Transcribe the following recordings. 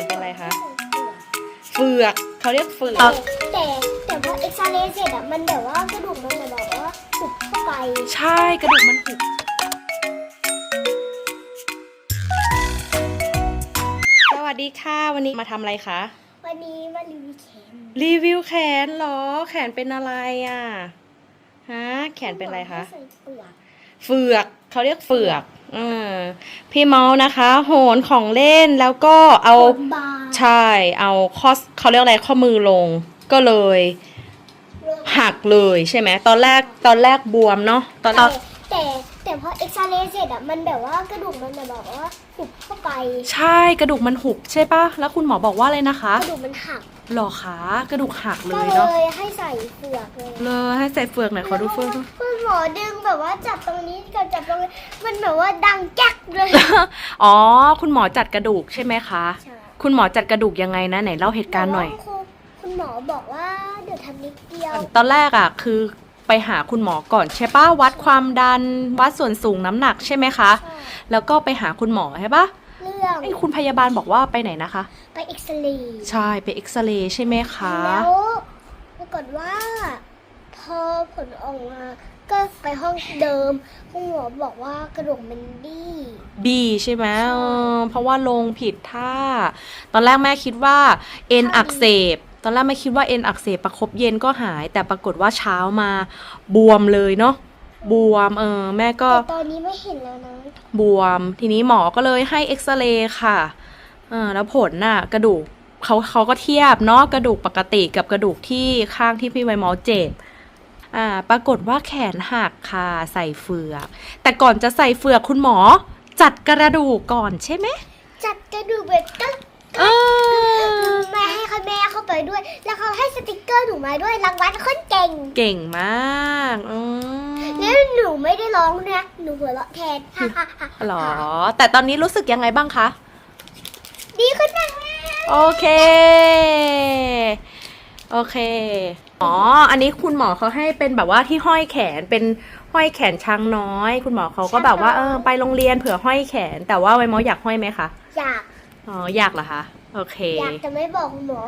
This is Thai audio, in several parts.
นเป็นอะไรคะ เฟือกเขาเรียกเฟือก แต่แต่พอเอ็กซเรย์เสร็จอะมันแบบว่ากระดูกมันแบบว่าหุบเข้าไปใช่กระดูกมันหุบสวัสดีค่ะ วันนี้มาทำอะไรคะ วันนี้มารีวิวแขนรีวิวแขนเหรอ แขนเป็นอะไรอะ ฮะ แขนเป็นอะไรคะ ใส่เปลือก เฟือก เขาเรียกเฟือกอืมพี่เมาส์นะคะ โหนของเล่นแล้วก็เอาบาใช่เอาข้อเขาเรียกอะไรข้อมือลงก็เลยหักเลยใช่ไหมตอนแรกตอนแรกบวมเนาะตอนแต่แต่แต่พอเอ็กซเรย์เสร็จอะมันแบบว่ากระดูกมันแบบว่าหุบเข้าไป ใช่กระดูกมันหุบใช่ปะแล้วคุณหมอบอกว่าเลยนะคะ กระดูกมันหัก หรอคะกระดูกหักเลก็ยเลเนาะยให้ใส่เปลือกเลยเลยให้ใส่เฟือกหน่อยขอดูเฟือกแล้วคุณหมอดึงแบบว่าจับตรงนี้กับจับตรงนี้มันแบบว่าดังแจ๊กเลย อ๋อ คุณหมอจัดกระดูกใช่ไหมคะ ใช่ คุณหมอจัดกระดูกยังไงนะไหนเล่าเหตุการณ์หน่อย แต่ว่าคุณคุณหมอบอกว่าเดี๋ยวทำนิดเดียวตอนแรกอะคือไปหาคุณหมอก่อนใช่ปะวัดความดันวัดส่วนสูงน้ำหนักใช่ไหมคะใช่แล้วก็ไปหาคุณหมอใช่ปะเรื่องไอ้คุณพยาบาลบอกว่าไปไหนนะคะ ไปเอ็กซเรย์ใช่ไปเอ็กซเรย์ใช่ไหมคะ แล้วปรากฏว่า พอผลออกมา ก็ไปห้องเดิมคุณหมอบอกว่ากระดูกมันดี้ บีใช่ไหมใช่เออเพราะว่าลงผิดท่า ตอนแรกแม่คิดว่าเอ็นท่าอักเสบ ตอนแรกแม่คิดว่าเอ็นอักเสบประคบเย็นก็หาย แต่ปรากฏว่าเช้ามาบวมเลยเนาะบวมเออแม่ก็แต่ตอนนี้ไม่เห็นแล้วนะ บวม ทีนี้หมอก็เลยให้เอ็กซเรย์ค่ะ เออแล้วผลน่ะ กระดูกเขาเขาก็เทียบเนาะกระดูกปกติกับกระดูกที่ข้างที่พี่ไวมอลเจ็บอ่า ปรากฏว่าแขนหักค่ะใส่เฟือก แต่ก่อนจะใส่เฟือกคุณหมอ จัดกระดูกก่อนใช่ไหมจัดกระดูกแบบก็เออแม่ให้เขาแม่เข้าไปด้วย แล้วเขาให้สติกเกอร์หนูมาด้วยรางวัลคนเก่ง เก่งมากอืมแล้วหนูไม่ได้ร้องนะหนูหัวเราะแทนหรอ แต่ตอนนี้รู้สึกยังไงบ้างคะดีขึ้นมาก โอเค โอเค อ๋อ อันนี้คุณหมอเขาให้เป็นแบบว่าที่ห้อยแขนเป็นห้อยแขนช้างน้อย คุณหมอเขาก็แบบว่าเออไปโรงเรียนเผื่อห้อยแขน แต่ว่าไวมออยากห้อยไหมคะอยากอ๋ออยากเหรอคะโอเค อยากแต่ไม่บอกคุณหมอ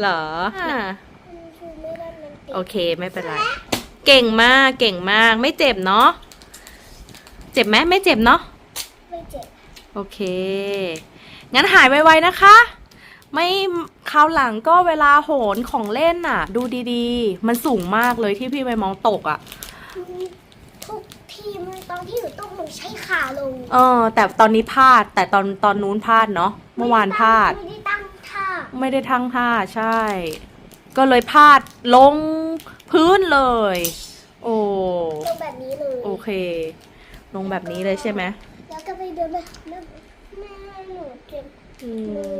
เหรออ่าชูไม่ได้มันติดโอเคไม่เป็นไร เก่งมากเก่งมาก ไม่เจ็บเนาะเจ็บไหมไม่เจ็บเนาะไม่เจ็บโอเค งั้นหายไวๆนะคะ ไม่คราวหลังก็เวลาโหนของเล่นน่ะ ดูดีๆ มันสูงมากเลยที่พี่ไปมองตกอะ่ะ ทุกทีมันตอนที่หนูต้องหนูใช้ขาลงเออ แต่ตอนนี้พลาด แต่ตอนตอนนู้นพลาดเนาะเมื่อวานพลาด ไม่ได้ตั้งท่าไม่ได้ทั้งท่าใช่ ก็เลยพลาดลงพื้นเลย โอ้ลงแบบนี้เลยโอเค ลงแบบนี้เลยใช่ไหมแล้วก็ไปเดินไปแม่แม่หนูเจ็บอืมืมออะโอ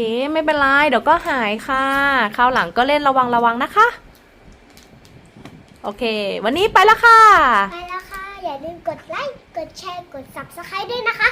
เคไม่เป็นไรเดี๋ยวก็หายค่ะคราวหลังก็เล่นระวังระวังนะคะ โอเค วันนี้ไปแล้วค่ะ ไปแล้วค่ะ อย่าลืมกดไลค์ กดแชร์ กด subscribe ด้วยนะคะ